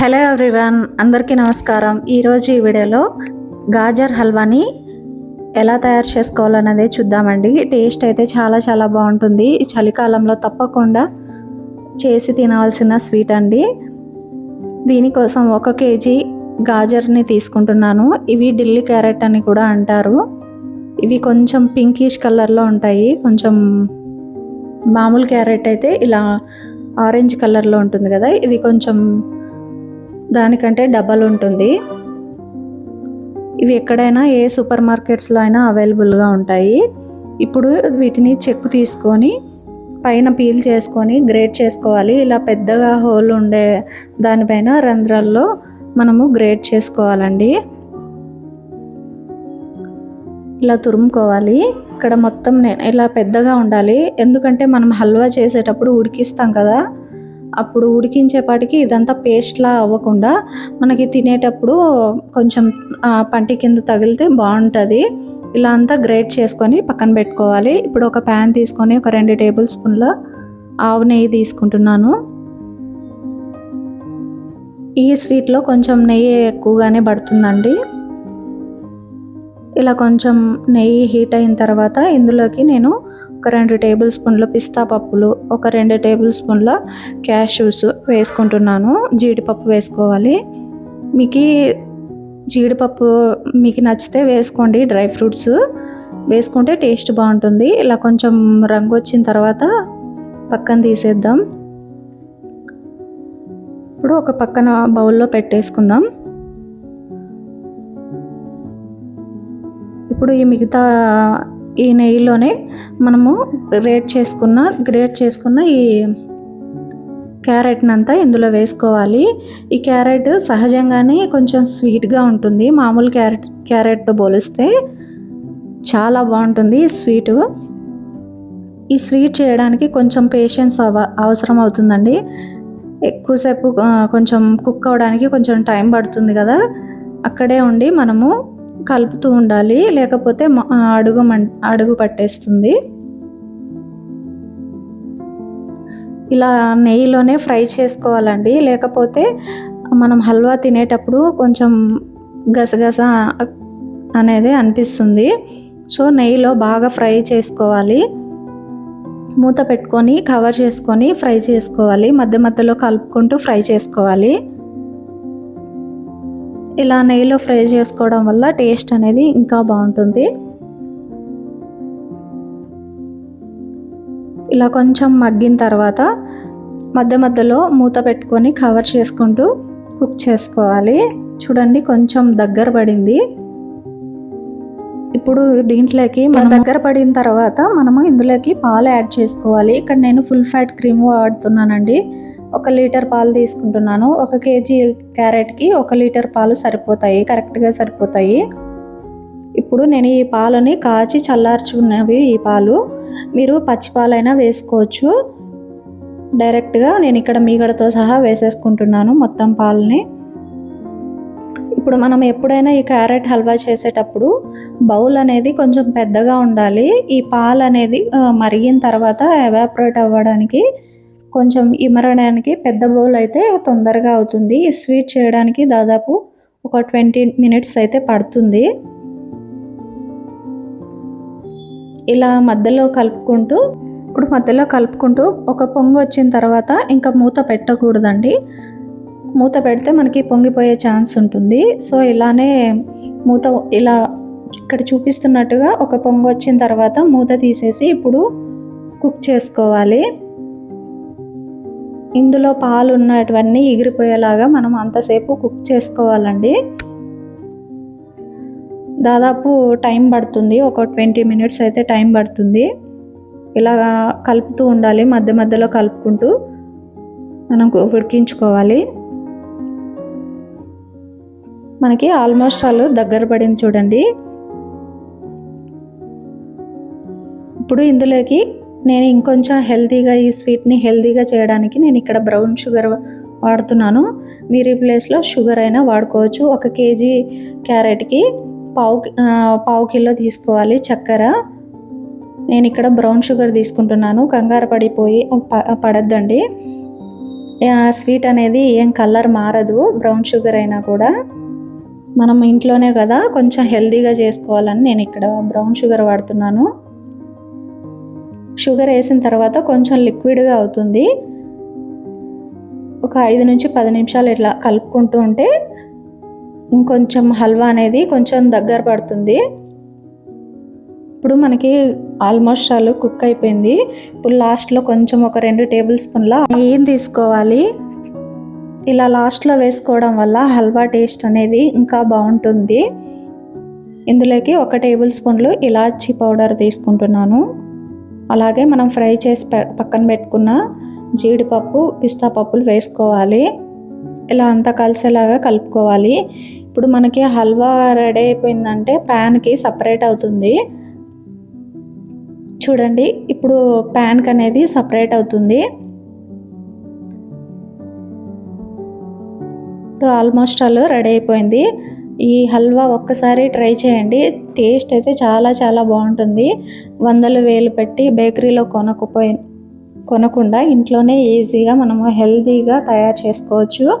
Hello everyone అందరికీ నమస్కారం. ఈరోజు ఈ వీడియోలో గాజర్ హల్వాని ఎలా తయారు చేసుకోవాలన్నదే చూద్దామండి. టేస్ట్ అయితే చాలా చాలా బాగుంటుంది. ఈ చలికాలంలో తప్పకుండా చేసి తినవలసిన స్వీట్ అండి. దీనికోసం ఒక కేజీ గాజర్ని తీసుకుంటున్నాను. ఇవి ఢిల్లీ క్యారెట్ అని కూడా అంటారు. ఇవి కొంచెం పింకిష్ కలర్లో ఉంటాయి. కొంచెం మామూలు క్యారెట్ అయితే ఇలా ఆరెంజ్ కలర్లో ఉంటుంది కదా. ఇది కొంచెం దానికంటే డబల్ ఉంటుంది. ఇవి ఎక్కడైనా ఏ సూపర్ మార్కెట్స్లో అయినా అవైలబుల్గా ఉంటాయి. ఇప్పుడు వీటిని చెక్కు తీసుకొని పైన పీల్ చేసుకొని గ్రేట్ చేసుకోవాలి. ఇలా పెద్దగా హోల్ ఉండే దానిపైన రంధ్రాల్లో మనము గ్రేట్ చేసుకోవాలండి. ఇలా తురుముకోవాలి. ఇక్కడ మొత్తం నేను ఇలా పెద్దగా ఉండాలి. ఎందుకంటే మనం హల్వా చేసేటప్పుడు ఉడికిస్తాం కదా. అప్పుడు ఉడికించేపాటికి ఇదంతా పేస్ట్లా అవ్వకుండా మనకి తినేటప్పుడు కొంచెం పంటి కింద తగిలితే బాగుంటుంది. ఇలా అంతా గ్రేట్ చేసుకొని పక్కన పెట్టుకోవాలి. ఇప్పుడు ఒక ప్యాన్ తీసుకొని ఒక రెండు టేబుల్ స్పూన్ల ఆవు నెయ్యి తీసుకుంటున్నాను. ఈ స్వీట్లో కొంచెం నెయ్యి ఎక్కువగానే పడుతుందండి. ఇలా కొంచెం నెయ్యి హీట్ అయిన తర్వాత ఇందులోకి నేను ఒక రెండు టేబుల్ స్పూన్ల పిస్తా పప్పులు ఒక రెండు టేబుల్ స్పూన్ల క్యాష్యూస్ వేసుకుంటున్నాను. జీడిపప్పు వేసుకోవాలి. మీకు జీడిపప్పు మీకు నచ్చితే వేసుకోండి డ్రై ఫ్రూట్స్ వేసుకుంటే టేస్ట్ బాగుంటుంది. ఇలా కొంచెం రంగు వచ్చిన తర్వాత పక్కన తీసేద్దాం. ఇప్పుడు ఒక పక్కన బౌల్లో పెట్టేసుకుందాం. ఇప్పుడు ఈ మిగతా ఈ నెయ్యిలోనే మనము గ్రేట్ చేసుకున్న గ్రేట్ చేసుకున్న ఈ క్యారెట్ని అంతా ఇందులో వేసుకోవాలి. ఈ క్యారెట్ సహజంగానే కొంచెం స్వీట్గా ఉంటుంది. మామూలు క్యారెట్ క్యారెట్తో పోలిస్తే చాలా బాగుంటుంది ఈ స్వీటు. ఈ స్వీట్ చేయడానికి కొంచెం పేషెన్స్ అవ అవసరం అవుతుందండి. ఎక్కువసేపు కొంచెం కుక్ అవ్వడానికి కొంచెం టైం పడుతుంది కదా. అక్కడే ఉండి మనము కలుపుతూ ఉండాలి. లేకపోతే అడుగు మం అడుగు పట్టేస్తుంది. ఇలా నెయ్యిలోనే ఫ్రై చేసుకోవాలండి. లేకపోతే మనం హల్వా తినేటప్పుడు కొంచెం గసగస అనేది అనిపిస్తుంది. సో నెయ్యిలో బాగా ఫ్రై చేసుకోవాలి. మూత పెట్టుకొని కవర్ చేసుకొని ఫ్రై చేసుకోవాలి. మధ్య మధ్యలో కలుపుకుంటూ ఫ్రై చేసుకోవాలి. ఇలా నెయ్యిలో ఫ్రై చేసుకోవడం వల్ల టేస్ట్ అనేది ఇంకా బాగుంటుంది. ఇలా కొంచెం మగ్గిన తర్వాత మధ్య మధ్యలో మూత పెట్టుకొని కవర్ చేసుకుంటూ కుక్ చేసుకోవాలి. చూడండి కొంచెం దగ్గర పడింది. ఇప్పుడు దీంట్లోకి మన దగ్గర పడిన తర్వాత మనము ఇందులోకి పాలు యాడ్ చేసుకోవాలి. ఇక్కడ నేను ఫుల్ ఫ్యాట్ క్రీమ్ వాడుతున్నానండి. ఒక లీటర్ పాలు తీసుకుంటున్నాను. ఒక కేజీ క్యారెట్కి ఒక లీటర్ పాలు సరిపోతాయి. కరెక్ట్గా సరిపోతాయి. ఇప్పుడు నేను ఈ పాలని కాచి చల్లార్చుకున్నవి ఈ పాలు. మీరు పచ్చి పాలైనా వేసుకోవచ్చు. డైరెక్ట్గా నేను ఇక్కడ మీగడతో సహా వేసేసుకుంటున్నాను మొత్తం పాలని. ఇప్పుడు మనం ఎప్పుడైనా ఈ క్యారెట్ హల్వా చేసేటప్పుడు బౌల్ అనేది కొంచెం పెద్దగా ఉండాలి. ఈ పాలు అనేది మరిగిన తర్వాత ఎవాపరేట్ అవ్వడానికి కొంచెం ఇమరడానికి పెద్ద బౌల్ అయితే తొందరగా అవుతుంది. స్వీట్ చేయడానికి దాదాపు ఒక ట్వంటీ మినిట్స్ అయితే పడుతుంది. ఇలా మధ్యలో కలుపుకుంటూ ఇప్పుడు మధ్యలో కలుపుకుంటూ ఒక పొంగు వచ్చిన తర్వాత ఇంకా మూత పెట్టకూడదండి. మూత పెడితే మనకి పొంగిపోయే ఛాన్స్ ఉంటుంది. సో ఇలానే మూత ఇలా ఇక్కడ చూపిస్తున్నట్టుగా ఒక పొంగు వచ్చిన తర్వాత మూత తీసేసి ఇప్పుడు కుక్ చేసుకోవాలి. ఇందులో పాలు ఉన్నటువన్నీ ఎగిరిపోయేలాగా మనం అంతసేపు కుక్ చేసుకోవాలండి. దాదాపు టైం పడుతుంది ఒక ట్వంటీ మినిట్స్ అయితే టైం పడుతుంది. ఇలా కలుపుతూ ఉండాలి మధ్య మధ్యలో కలుపుకుంటూ మనం ఉడికించుకోవాలి. మనకి ఆల్మోస్ట్ ఆల్ దగ్గర పడింది చూడండి. ఇప్పుడు ఇందులోకి నేను ఇంకొంచెం హెల్తీగా ఈ స్వీట్ని హెల్తీగా చేయడానికి నేను ఇక్కడ బ్రౌన్ షుగర్ వాడుతున్నాను. మీరు ఈ ప్లేస్లో షుగర్ అయినా వాడుకోవచ్చు. ఒక కేజీ క్యారెట్కి పావు పావు కిలో తీసుకోవాలి చక్కెర. నేను ఇక్కడ బ్రౌన్ షుగర్ తీసుకుంటున్నాను. కంగారు పడిపోయి పడద్దండి. స్వీట్ అనేది ఏం కలర్ మారదు బ్రౌన్ షుగర్ అయినా కూడా. మనం ఇంట్లోనే కదా కొంచెం హెల్తీగా చేసుకోవాలని నేను ఇక్కడ బ్రౌన్ షుగర్ వాడుతున్నాను. షుగర్ వేసిన తర్వాత కొంచెం లిక్విడ్గా అవుతుంది. ఒక ఐదు నుంచి పది నిమిషాలు ఇట్లా కలుపుకుంటూ ఉంటే ఇంకొంచెం హల్వా అనేది కొంచెం దగ్గర పడుతుంది. ఇప్పుడు మనకి ఆల్మోస్ట్ ఆల్ కుక్ అయిపోయింది. ఇప్పుడు లాస్ట్లో కొంచెం ఒక రెండు టేబుల్ స్పూన్ల నెయ్యిని తీసుకోవాలి. ఇలా లాస్ట్లో వేసుకోవడం వల్ల హల్వా టేస్ట్ అనేది ఇంకా బాగుంటుంది. ఇందులోకి ఒక టేబుల్ స్పూన్లు ఇలాచీ పౌడర్ తీసుకుంటున్నాను. అలాగే మనం ఫ్రై చేసి పక్కన పెట్టుకున్న జీడిపప్పు పిస్తా పప్పులు వేసుకోవాలి. ఇలా అంతా కలిసేలాగా కలుపుకోవాలి. ఇప్పుడు మనకి హల్వా రెడీ అయిపోయిందంటే ప్యాన్కి సపరేట్ అవుతుంది. చూడండి ఇప్పుడు ప్యాన్కి అనేది సపరేట్ అవుతుంది. ఇప్పుడు ఆల్మోస్ట్ ఆల్ రెడీ అయిపోయింది. ఈ హల్వా ఒక్కసారి ట్రై చేయండి. టేస్ట్ అయితే చాలా చాలా బాగుంటుంది. వందలు వేలు పెట్టి బేకరీలో కొనకపోయి కొనకుండా ఇంట్లోనే ఈజీగా మనము హెల్తీగా తయారు చేసుకోవచ్చు.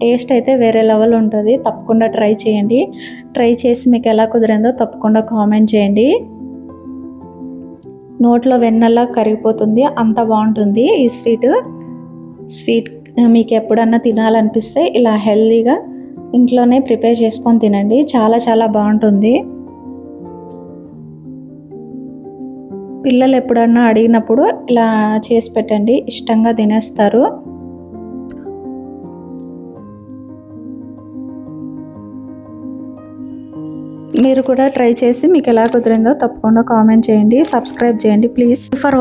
టేస్ట్ అయితే వేరే లెవెల్ ఉంటుంది. తప్పకుండా ట్రై చేయండి. ట్రై చేసి మీకు ఎలా కుదిరిందో తప్పకుండా కామెంట్ చేయండి. నోట్లో వెన్నెలా కరిగిపోతుంది అంత బాగుంటుంది ఈ స్వీట్. స్వీట్ మీకు ఎప్పుడన్నా తినాలనిపిస్తే ఇలా హెల్తీగా ఇంట్లోనే ప్రిపేర్ చేసుకొని తినండి. చాలా చాలా బాగుంటుంది. పిల్లలు ఎప్పుడన్నా అడిగినప్పుడు ఇలా చేసి పెట్టండి. ఇష్టంగా తినేస్తారు. మీరు కూడా ట్రై చేసి మీకు ఎలా కుదిరిందో తప్పకుండా కామెంట్ చేయండి. సబ్స్క్రైబ్ చేయండి ప్లీజ్. ఫర్